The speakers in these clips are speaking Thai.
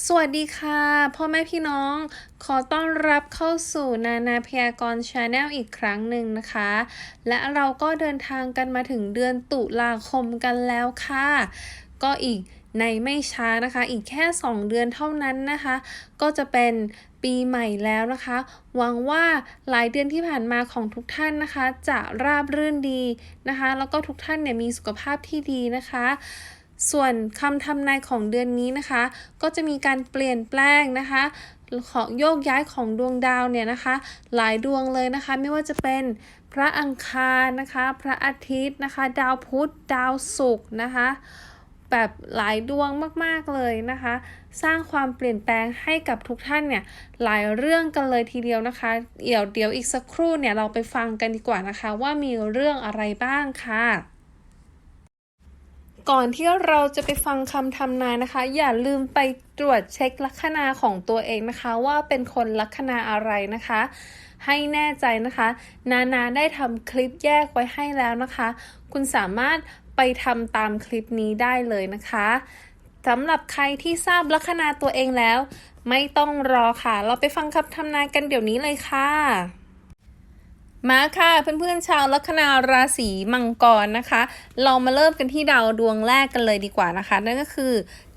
สวัสดีค่ะ พ่อแม่พี่น้อง ขอต้อนรับเข้าสู่นานาพยากรชาแนลอีกครั้งหนึ่งนะคะ และเราก็เดินทางกันมาถึงเดือนตุลาคมกันแล้วค่ะ ก็อีกในไม่ช้านะคะ อีกแค่ 2 เดือนเท่านั้นนะคะ ก็จะเป็นปีใหม่แล้วนะคะ หวังว่าหลายเดือนที่ผ่านมาของทุกท่านนะคะ จะราบรื่นดีนะคะ แล้วก็ทุกท่านเนี่ยมีสุขภาพที่ดีนะคะ ส่วนคำทำนายของเดือนนี้นะคะ ก็จะมีการเปลี่ยนแปลงนะคะของโยกย้ายของดวงดาวเนี่ยนะคะ หลายดวงเลยนะคะ ไม่ว่าจะเป็นพระอังคารนะคะ พระอาทิตย์นะคะ ดาวพุธดาวศุกร์นะคะแบบหลายดวงมากๆเลยนะคะ สร้างความเปลี่ยนแปลงให้กับทุกท่านเนี่ยหลายเรื่องกันเลยทีเดียวนะคะเดี๋ยวเดี๋ยวอีกสักครู่เนี่ยเราไปฟังกันดีกว่านะคะ ว่ามีเรื่องอะไรบ้างค่ะ ก่อนที่เราจะไปฟังคำทำนายนะคะ อย่าลืมไปตรวจเช็คลัคนาของตัวเองนะคะ ว่าเป็นคนลัคนาอะไรนะคะ ให้แน่ใจนะคะ นานาได้ทำคลิปแยกไว้ให้แล้วนะคะ คุณสามารถไปทำตามคลิปนี้ได้เลยนะคะสำหรับใครที่ทราบลัคนาตัวเองแล้ว ไม่ต้องรอค่ะ เราไปฟังคำทำนายกันเดี๋ยวนี้เลยค่ะ มาค่ะเพื่อนๆชาวลัคนาราศีมังกรนะคะ เรามาเริ่มกันที่ดาวดวงแรกกันเลยดีกว่านะคะ นั่นก็คือ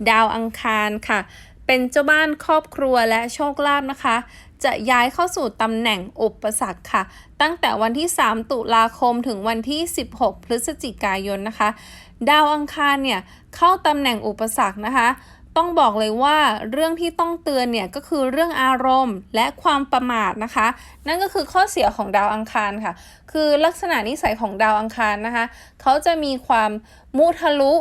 ดาวอังคารค่ะ เป็นเจ้าบ้านครอบครัวและโชคลาภนะคะ จะย้ายเข้าสู่ตำแหน่งอุปสรรคค่ะ ตั้งแต่วันที่ 3 ตุลาคมถึงวันที่ 16 พฤศจิกายนนะคะ ดาวอังคารเนี่ยเข้าตำแหน่งอุปสรรคนะคะ ต้องบอกเลยว่าเรื่องที่ต้องเตือนเนี่ยก็คือเรื่องอารมณ์และความประมาทนะคะ นั่นก็คือข้อเสียของดาวอังคารค่ะ คือลักษณะนิสัยของดาวอังคารนะคะ เขาจะมีความมุทะลุ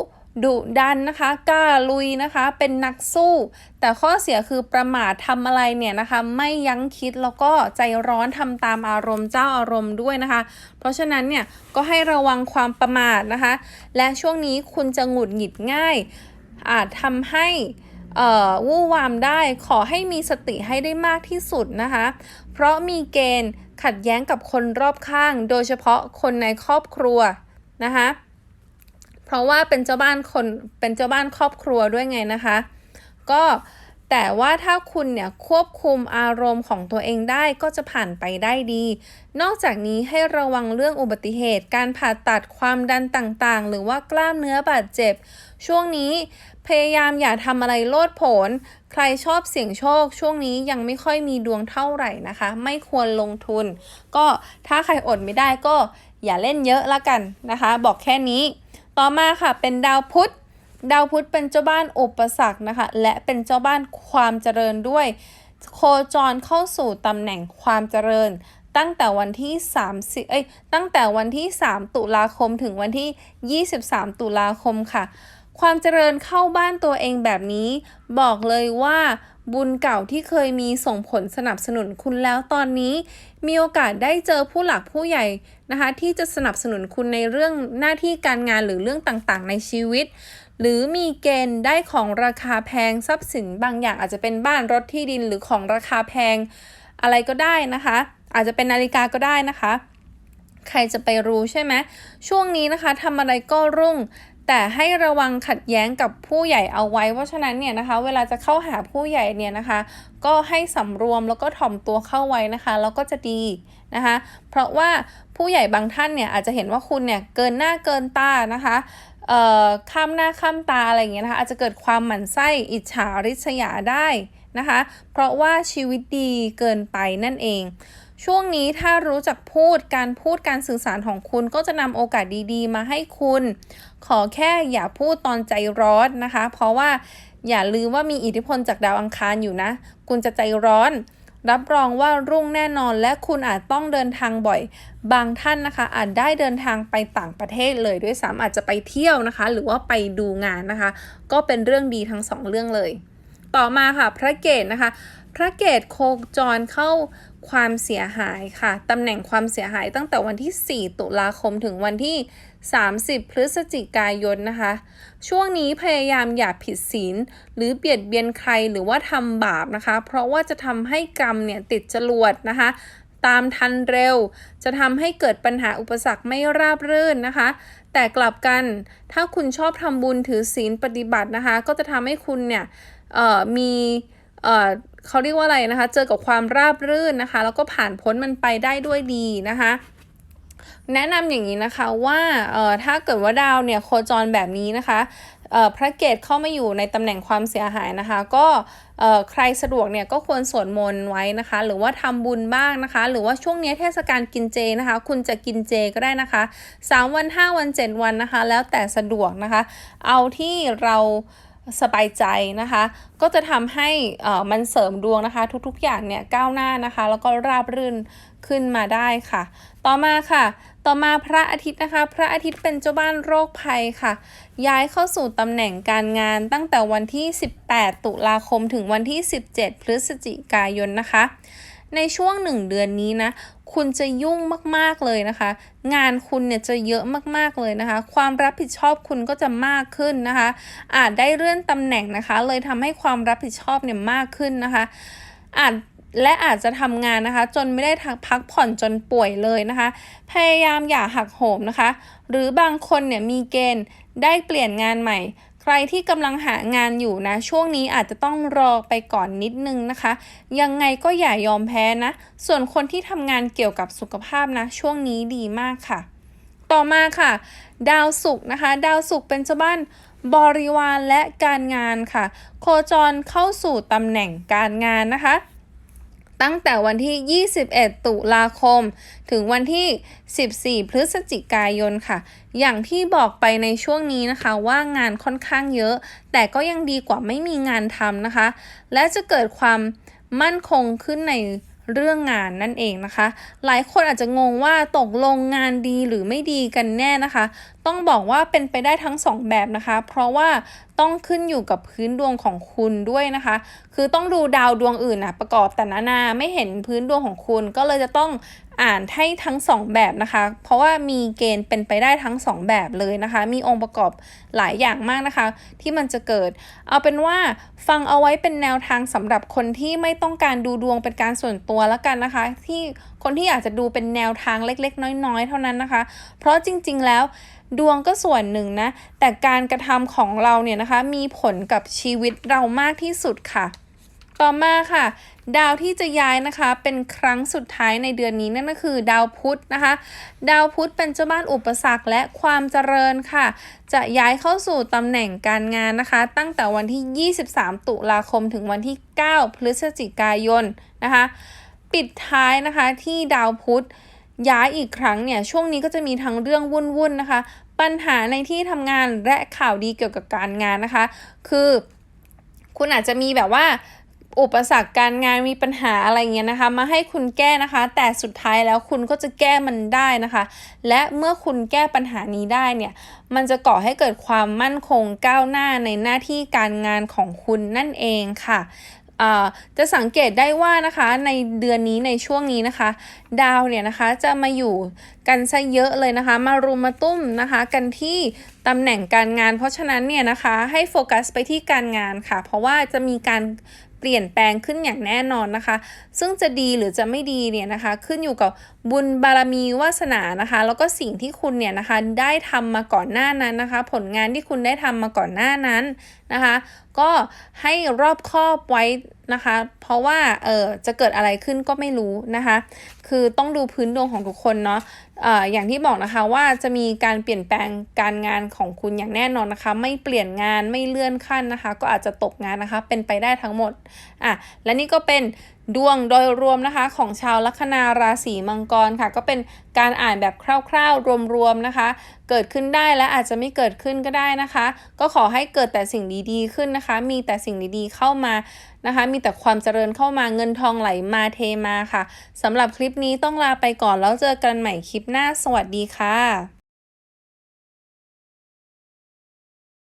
ดุดันนะคะกล้าลุยนะคะ เป็นนักสู้ แต่ข้อเสียคือประมาททำอะไรเนี่ยนะคะ ไม่ยั้งคิดแล้วก็ใจร้อนทำตามอารมณ์เจ้าอารมณ์ด้วยนะคะ เพราะฉะนั้นเนี่ยก็ให้ระวังความประมาทนะคะ และช่วงนี้คุณจะหงุดหงิดง่าย อาจทำให้วู่วามได้ขอให้มีสติให้ได้มากที่สุดนะคะ เพราะมีเกณฑ์ขัดแย้งกับคนรอบข้าง โดยเฉพาะคนในครอบครัวนะคะเพราะว่าเป็นเจ้าบ้านคนเป็นเจ้าบ้านครอบครัวด้วยไงนะคะ ก็ แต่ว่าถ้าคุณเนี่ยควบคุมอารมณ์ของตัวเองได้ก็จะผ่านไปได้ดี นอกจากนี้ให้ระวังเรื่องอุบัติเหตุ การผ่าตัดความดันต่างๆ หรือว่ากล้ามเนื้อบาดเจ็บ ช่วงนี้พยายามอย่าทำอะไรโลดโผน ใครชอบเสี่ยงโชค ช่วงนี้ยังไม่ค่อยมีดวงเท่าไหร่นะคะ ไม่ควรลงทุน ก็ถ้าใครอดไม่ได้ก็อย่าเล่นเยอะละกันนะคะ บอกแค่นี้ ต่อมาค่ะเป็นดาวพุธ ดาวพุธเป็นเจ้าบ้านอุปสรรคนะคะ และเป็นเจ้าบ้านความเจริญด้วย โคจรเข้าสู่ตำแหน่งความเจริญ ตั้งแต่วันที่3เอ้ยตั้งแต่วันที่ 3 ตุลาคมถึงวันที่ 23 ตุลาคมค่ะ ความเจริญเข้าบ้านตัวเองแบบนี้ บอกเลยว่าบุญเก่าที่เคยมีส่งผลสนับสนุนคุณแล้วตอนนี้ มีโอกาสได้เจอผู้หลักผู้ใหญ่นะคะ ที่จะสนับสนุนคุณในเรื่องหน้าที่การงานหรือเรื่องต่างๆ ในชีวิต หรือมีเกณฑ์ได้ของราคาแพงทรัพย์สินบางอย่างอาจจะเป็นบ้านรถที่ดินหรือของราคาแพงอะไรก็ได้นะคะ อาจจะเป็นนาฬิกาก็ได้นะคะ ใครจะไปรู้ใช่ไหมช่วงนี้นะคะทำอะไรก็รุ่ง แต่ให้ระวังขัดแย้งกับผู้ใหญ่เอาไว้ เพราะฉะนั้นเนี่ยนะคะ เวลาจะเข้าหาผู้ใหญ่เนี่ยนะคะ ก็ให้สำรวมแล้วก็ถ่อมตัวเข้าไว้นะคะ แล้วก็จะดีนะคะ เพราะว่าผู้ใหญ่บางท่านเนี่ยอาจจะเห็นว่าคุณเนี่ยเกินหน้าเกินตานะคะ ข้ามหน้าข้ามตาอะไรอย่างเงี้ยนะคะอาจจะเกิดความหมั่นไส้อิจฉาริษยาได้นะคะ เพราะว่าชีวิตดีเกินไปนั่นเอง ช่วงนี้ถ้ารู้จักพูดการพูดการสื่อสารของคุณก็จะนำโอกาสดีๆ มาให้คุณ ขอแค่อย่าพูดตอนใจร้อนนะคะ เพราะว่าอย่าลืมว่ามีอิทธิพลจากดาวอังคารอยู่นะ คุณจะใจร้อน รับรองว่ารุ่งแน่นอนและคุณอาจต้องเดินทางบ่อย บางท่านนะคะ อาจได้เดินทางไปต่างประเทศเลยด้วยซ้ำอาจจะไปเที่ยวนะคะ หรือว่าไปดูงานนะคะ ก็เป็นเรื่องดีทั้งสองเรื่องเลย ต่อมาค่ะพระเกตนะคะ พระเกตโคจรเข้า ความเสียหายค่ะ ตำแหน่งความเสียหายตั้งแต่วันที่ 4 ตุลาคมถึงวันที่ 30 พฤศจิกายนนะคะ ช่วงนี้พยายามอย่าผิดศีล หรือเบียดเบียนใครหรือว่าทำบาปนะคะ เพราะว่าจะทำให้กรรมเนี่ยติดจรวดนะคะ ตามทันเร็ว จะทำให้เกิดปัญหาอุปสรรคไม่ราบรื่นนะคะ แต่กลับกัน ถ้าคุณชอบทำบุญถือศีลปฏิบัตินะคะ ก็จะทำให้คุณเนี่ยมี เอ่อเขาเรียกว่าอะไรนะคะ เจอกับความราบรื่นนะคะ แล้วก็ผ่านพ้นมันไปได้ด้วยดีนะคะแนะนำอย่างนี้นะคะว่าเอ่อถ้าเกิดว่าดาวเนี่ยโคจรแบบนี้นะคะเอ่อพระเกตเข้ามาอยู่ในตำแหน่งความเสียหายนะคะ ก็เอ่อใครสะดวกเนี่ยก็ควรสวดมนต์ไว้นะคะ หรือว่าทำบุญบ้างนะคะ หรือว่าช่วงนี้เทศกาลกินเจนะคะ คุณจะกินเจก็ได้นะคะ 3 วัน 5 วัน 7 วันนะคะ แล้วแต่สะดวกนะคะ เอาที่เรา สบายใจนะคะ ก็จะทำให้อ่อมันเสริมดวงนะคะ ทุกๆอย่างเนี่ยก้าวหน้านะคะ แล้วก็ราบรื่นขึ้นมาได้ค่ะ ต่อมาค่ะ ต่อมาพระอาทิตย์นะคะ พระอาทิตย์เป็นเจ้าบ้านโรคภัยค่ะ ย้ายเข้าสู่ตำแหน่งการงานตั้งแต่วันที่ 18 ตุลาคมถึงวันที่ 17 พฤศจิกายนนะคะ ในช่วงหนึ่งเดือนนี้นะ คุณจะยุ่งมากๆเลยนะคะ งานคุณเนี่ยจะเยอะมากๆเลยนะคะ ความรับผิดชอบคุณก็จะมากขึ้นนะคะ อาจได้เลื่อนตำแหน่งนะคะ เลยทำให้ความรับผิดชอบเนี่ยมากขึ้นนะคะ อาจและอาจจะทำงานนะคะ จนไม่ได้พักผ่อนจนป่วยเลยนะคะ พยายามอย่าหักโหมนะคะ หรือบางคนเนี่ยมีเกณฑ์ได้เปลี่ยนงานใหม่ ใครที่กำลังหางานอยู่นะ ช่วงนี้อาจจะต้องรอไปก่อนนิดนึงนะคะ ยังไงก็อย่ายอมแพ้นะ ส่วนคนที่ทำงานเกี่ยวกับสุขภาพนะ ช่วงนี้ดีมากค่ะ ต่อมาค่ะ ดาวศุกร์นะคะ ดาวศุกร์เป็นเจ้าบ้านบริวารและการงานค่ะ โคจรเข้าสู่ตำแหน่งการงานนะคะ ตั้งแต่วันที่ 21 ตุลาคม ถึงวันที่ 14 พฤศจิกายนค่ะ อย่างที่บอกไปในช่วงนี้นะคะว่างานค่อนข้างเยอะ แต่ก็ยังดีกว่าไม่มีงานทำนะคะ และจะเกิดความมั่นคงขึ้นใน เรื่องงานนั่นเองนะคะ หลายคนอาจจะงงว่าตกลงงานดีหรือไม่ดีกันแน่นะคะ ต้องบอกว่าเป็นไปได้ทั้งสองแบบนะคะ เพราะว่าต้องขึ้นอยู่กับพื้นดวงของคุณด้วยนะคะ คือต้องดูดาวดวงอื่นนะประกอบแต่นานาไม่เห็นพื้นดวงของคุณก็เลยจะต้อง อ่านให้ทั้งสองแบบนะคะ เพราะว่ามีเกณฑ์เป็นไปได้ทั้งสองแบบเลยนะคะ มีองค์ประกอบหลายอย่างมากนะคะ ที่มันจะเกิด เอาเป็นว่าฟังเอาไว้เป็นแนวทางสำหรับคนที่ไม่ต้องการดูดวงเป็นการส่วนตัวแล้วกันนะคะ ที่คนที่อยากจะดูเป็นแนวทางเล็กๆ น้อยๆ เท่านั้นนะคะ เพราะจริงๆแล้วดวงก็ส่วนหนึ่งนะ แต่การกระทำของเราเนี่ยนะคะ มีผลกับชีวิตเรามากที่สุดค่ะ ต่อมาค่ะ ดาวที่จะย้ายนะคะเป็นครั้งสุดท้ายในเดือนนี้นั่นก็คือ ดาวพุธนะคะ ดาวพุธเป็นเจ้าบ้านอุปสรรคและความเจริญค่ะ จะย้ายเข้าสู่ตำแหน่งการงานนะคะ ตั้งแต่วันที่ 23 ตุลาคมถึงวันที่ 9 พฤศจิกายนนะคะ ปิดท้ายนะคะที่ดาวพุธย้ายอีกครั้งเนี่ยช่วงนี้ก็จะมีทั้งเรื่องวุ่นๆนะคะ ปัญหาในที่ทำงานและข่าวดีเกี่ยวกับการงานนะคะ คือ คุณอาจจะมีแบบว่า อุปสรรคการงานมีปัญหาอะไรเงี้ยนะคะ มาให้คุณแก้นะคะ แต่สุดท้ายแล้วคุณก็จะแก้มันได้นะคะ และเมื่อคุณแก้ปัญหานี้ได้เนี่ย มันจะก่อให้เกิดความมั่นคงก้าวหน้าในหน้าที่การงานของคุณนั่นเองค่ะจะสังเกตได้ว่านะคะในเดือนนี้ในช่วงนี้นะคะ ดาวเนี่ยนะคะจะมาอยู่กันซะเยอะเลยนะคะ มารุมมาตุ้มนะคะ กันที่ตำแหน่งการงาน เพราะฉะนั้นเนี่ยนะคะให้โฟกัสไปที่การงานค่ะ เพราะว่าจะมีการ เปลี่ยนแปลงขึ้นอย่างแน่นอนนะคะ ซึ่งจะดีหรือจะไม่ดีเนี่ยนะคะ ขึ้นอยู่กับบุญบารมีวาสนานะคะ แล้วก็สิ่งที่คุณเนี่ยนะคะได้ทำมาก่อนหน้านั้นนะคะ ผลงานที่คุณได้ทำมาก่อนหน้านั้นนะคะ ก็ให้รอบคอบไว้นะคะ เพราะว่าเออจะเกิดอะไรขึ้นก็ไม่รู้นะคะ คือต้องดูพื้นดวงของทุกคนเนาะเอ่ออย่างที่บอกนะคะว่าจะมีการเปลี่ยนแปลงการงานของคุณอย่างแน่นอนนะคะ ไม่เปลี่ยนงานไม่เลื่อนขั้นนะคะ ก็อาจจะตกงานนะคะ เป็นไปได้ทั้งหมดอะและนี่ก็เป็น ดวงโดยรวมนะคะของชาวลัคนาราศีมังกรค่ะ ก็เป็นการอ่านแบบคร่าวๆ รวมๆนะคะ เกิดขึ้นได้และอาจจะไม่เกิดขึ้นก็ได้นะคะ ก็ขอให้เกิดแต่สิ่งดีๆขึ้นนะคะ มีแต่สิ่งดีๆเข้ามานะคะ มีแต่ความเจริญเข้ามาเงินทองไหลมาเทมาค่ะสำหรับคลิปนี้ต้องลาไปก่อนแล้วเจอกันใหม่คลิปหน้าสวัสดีค่ะ